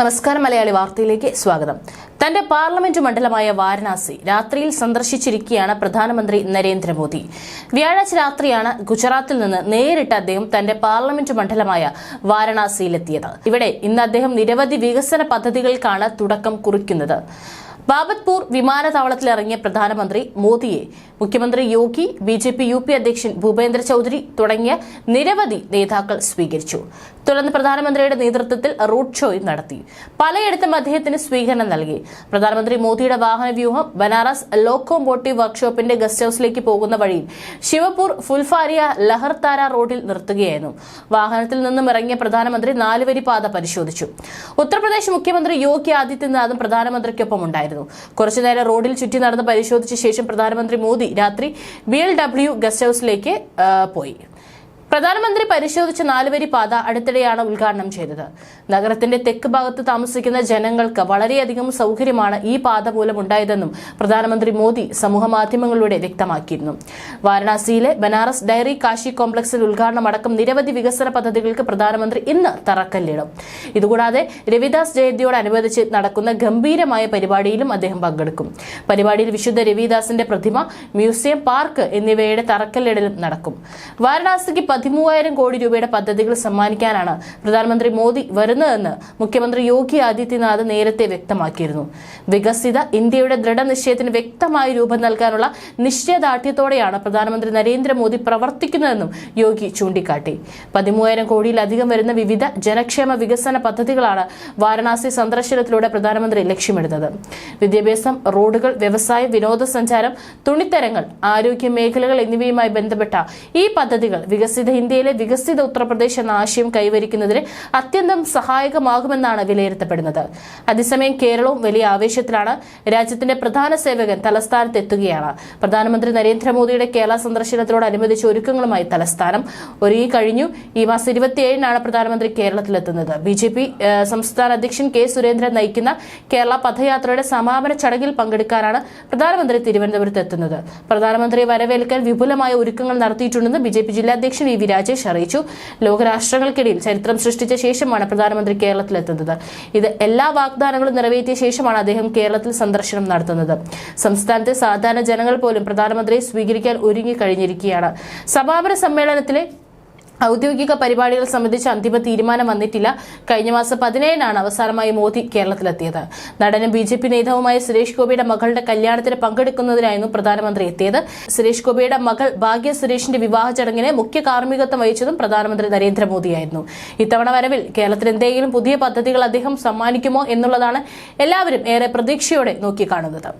നമസ്കാരം മലയാളി വാർത്തയിലേക്ക് സ്വാഗതം. തന്റെ പാർലമെന്റ് മണ്ഡലമായ വാരണാസി രാത്രിയിൽ സന്ദർശിച്ചിരിക്കുകയാണ് പ്രധാനമന്ത്രി നരേന്ദ്രമോദി. വ്യാഴാഴ്ച രാത്രിയാണ് ഗുജറാത്തിൽ നിന്ന് നേരിട്ട് അദ്ദേഹം തന്റെ പാർലമെന്റ് മണ്ഡലമായ വാരണാസിയിലെത്തിയത്. ഇവിടെ ഇന്ന് അദ്ദേഹം നിരവധി വികസന പദ്ധതികൾക്കാണ് തുടക്കം കുറിക്കുന്നത്. ബാബത്പൂർ വിമാനത്താവളത്തിൽ ഇറങ്ങിയ പ്രധാനമന്ത്രി മോദിയെ മുഖ്യമന്ത്രി Yogi B J P U P അധ്യക്ഷൻ ഭൂപേന്ദ്ര ചൌധരി തുടങ്ങിയ നിരവധി നേതാക്കൾ സ്വീകരിച്ചു. തുടർന്ന് പ്രധാനമന്ത്രിയുടെ നേതൃത്വത്തിൽ റോഡ് ഷോയും നടത്തി. പലയിടത്തും അദ്ദേഹത്തിന് സ്വീകരണം നൽകി. പ്രധാനമന്ത്രി മോദിയുടെ വാഹന വ്യൂഹം ബനാറസ് ലോക്കോമോട്ടീവ് വർക്ക്ഷോപ്പിന്റെ ഗസ്റ്റ് ഹൌസിലേക്ക് പോകുന്ന വഴിയിൽ ശിവപൂർ ഫുൽഫാരിയ ലഹർതാര റോഡിൽ നിർത്തുകയായിരുന്നു. വാഹനത്തിൽ നിന്നും ഇറങ്ങിയ പ്രധാനമന്ത്രി നാലുവരി പാത പരിശോധിച്ചു. ഉത്തർപ്രദേശ് മുഖ്യമന്ത്രി യോഗി ആദിത്യനാഥും പ്രധാനമന്ത്രിക്കൊപ്പം ഉണ്ടായിരുന്നു. കുറച്ചുനേരം റോഡിൽ ചുറ്റി നടന്ന് പരിശോധിച്ച ശേഷം പ്രധാനമന്ത്രി മോദി രാത്രി ബി എൽ ഡബ്ല്യു ഗസ്റ്റ് ഹൌസിലേക്ക് പോയി. പ്രധാനമന്ത്രി പരിശോധിച്ച നാലുവരി പാത അടുത്തിടെയാണ് ഉദ്ഘാടനം ചെയ്തത്. നഗരത്തിന്റെ തെക്ക് ഭാഗത്ത് താമസിക്കുന്ന ജനങ്ങൾക്ക് വളരെയധികം സൗകര്യമാണ് ഈ പാത മൂലം ഉണ്ടായതെന്നും പ്രധാനമന്ത്രി മോദി സമൂഹ മാധ്യമങ്ങളിലൂടെ വ്യക്തമാക്കിയിരുന്നു. വാരണാസിയിലെ ബനാറസ് ഡയറി കാശി കോംപ്ലക്സിൽ ഉദ്ഘാടനം അടക്കം നിരവധി വികസന പദ്ധതികൾക്ക് പ്രധാനമന്ത്രി ഇന്ന് തറക്കല്ലിടും. ഇതുകൂടാതെ രവിദാസ് ജയന്തിയോടനുബന്ധിച്ച് നടക്കുന്ന ഗംഭീരമായ പരിപാടിയിലും അദ്ദേഹം പങ്കെടുക്കും. പരിപാടിയിൽ വിശുദ്ധ രവിദാസിന്റെ പ്രതിമ മ്യൂസിയം പാർക്ക് എന്നിവയുടെ തറക്കല്ലിടലും നടക്കും. വാരണാസിക്ക് പതിമൂവായിരം കോടി രൂപയുടെ പദ്ധതികൾ സമ്മാനിക്കാനാണ് പ്രധാനമന്ത്രി മോദി വരുന്നതെന്ന് മുഖ്യമന്ത്രി യോഗി ആദിത്യനാഥ് നേരത്തെ വ്യക്തമാക്കിയിരുന്നു. വികസിത ഇന്ത്യയുടെ ദൃഢനിശ്ചയത്തിന് വ്യക്തമായ രൂപം നൽകാനുള്ള നിശ്ചയദാർഢ്യത്തോടെയാണ് പ്രധാനമന്ത്രി നരേന്ദ്രമോദി പ്രവർത്തിക്കുന്നതെന്നും യോഗി ചൂണ്ടിക്കാട്ടി. പതിമൂവായിരം കോടിയിലധികം വരുന്ന വിവിധ ജനക്ഷേമ വികസന പദ്ധതികളാണ് വാരണാസി സന്ദർശനത്തിലൂടെ പ്രധാനമന്ത്രി ലക്ഷ്യമിടുന്നത്. വിദ്യാഭ്യാസം റോഡുകൾ വ്യവസായം വിനോദസഞ്ചാരം തുണിത്തരങ്ങൾ ആരോഗ്യ മേഖലകൾ എന്നിവയുമായി ബന്ധപ്പെട്ട ഈ പദ്ധതികൾ വികസിത ഇന്ത്യയിലെ വികസിത ഉത്തർപ്രദേശ് എന്ന ആശയം കൈവരിക്കുന്നതിന് അത്യന്തം സഹായകമാകുമെന്നാണ് വിലയിരുത്തപ്പെടുന്നത്. അതേസമയം കേരളവും വലിയ ആവേശത്തിലാണ് രാജ്യത്തിന്റെ പ്രധാന സേവകൻ തലസ്ഥാനത്തെത്തുകയാണ് പ്രധാനമന്ത്രി നരേന്ദ്രമോദിയുടെ കേരള സന്ദർശനത്തോടനുബന്ധിച്ച് ഒരുക്കങ്ങളുമായി തലസ്ഥാനം ഒരുങ്ങി കഴിഞ്ഞു. ഈ മാസം ഇരുപത്തിയേഴിനാണ് പ്രധാനമന്ത്രി കേരളത്തിലെത്തുന്നത്. ബി ജെ പി സംസ്ഥാന അധ്യക്ഷൻ കെ സുരേന്ദ്രൻ നയിക്കുന്ന കേരള പദയാത്രയുടെ സമാപന ചടങ്ങിൽ പങ്കെടുക്കാനാണ് പ്രധാനമന്ത്രി തിരുവനന്തപുരത്ത് എത്തുന്നത്. പ്രധാനമന്ത്രിയെ വരവേൽക്കാൻ വിപുലമായ ഒരുക്കങ്ങൾ നടത്തിയിട്ടുണ്ടെന്ന് ബി ജെ പി ജില്ലാ അധ്യക്ഷൻ ഇ വി രാജേഷ് അറിയിച്ചു. ലോകരാഷ്ട്രങ്ങൾക്കിടയിൽ ചരിത്രം സൃഷ്ടിച്ച ശേഷമാണ് പ്രധാനമന്ത്രി കേരളത്തിലെത്തുന്നത്. ഇത് എല്ലാ വാഗ്ദാനങ്ങളും നിറവേറ്റിയ ശേഷമാണ് അദ്ദേഹം കേരളത്തിൽ സന്ദർശനം നടത്തുന്നത്. സംസ്ഥാനത്തെ സാധാരണ ജനങ്ങൾ പോലും പ്രധാനമന്ത്രിയെ സ്വീകരിക്കാൻ ഒരുങ്ങി കഴിഞ്ഞിരിക്കുകയാണ് സമാപന സമ്മേളനത്തിലെ ഔദ്യോഗിക പരിപാടികൾ സംബന്ധിച്ച് അന്തിമ തീരുമാനം വന്നിട്ടില്ല. കഴിഞ്ഞ മാസം പതിനേഴിനാണ് അവസാനമായി മോദി കേരളത്തിലെത്തിയത്. നടനും ബി ജെ പി നേതാവുമായ സുരേഷ് ഗോപിയുടെ മകളുടെ കല്യാണത്തിന് പങ്കെടുക്കുന്നതിനായിരുന്നു പ്രധാനമന്ത്രി എത്തിയത്. സുരേഷ് ഗോപിയുടെ മകൾ ഭാഗ്യ സുരേഷിന്റെ വിവാഹ ചടങ്ങിന് മുഖ്യ കാർമ്മികത്വം വഹിച്ചതും പ്രധാനമന്ത്രി നരേന്ദ്രമോദിയായിരുന്നു. ഇത്തവണ വരവിൽ കേരളത്തിന് എന്തെങ്കിലും പുതിയ പദ്ധതികൾ അദ്ദേഹം സമ്മാനിക്കുമോ എന്നുള്ളതാണ് എല്ലാവരും ഏറെ പ്രതീക്ഷയോടെ നോക്കിക്കാണുന്നത്.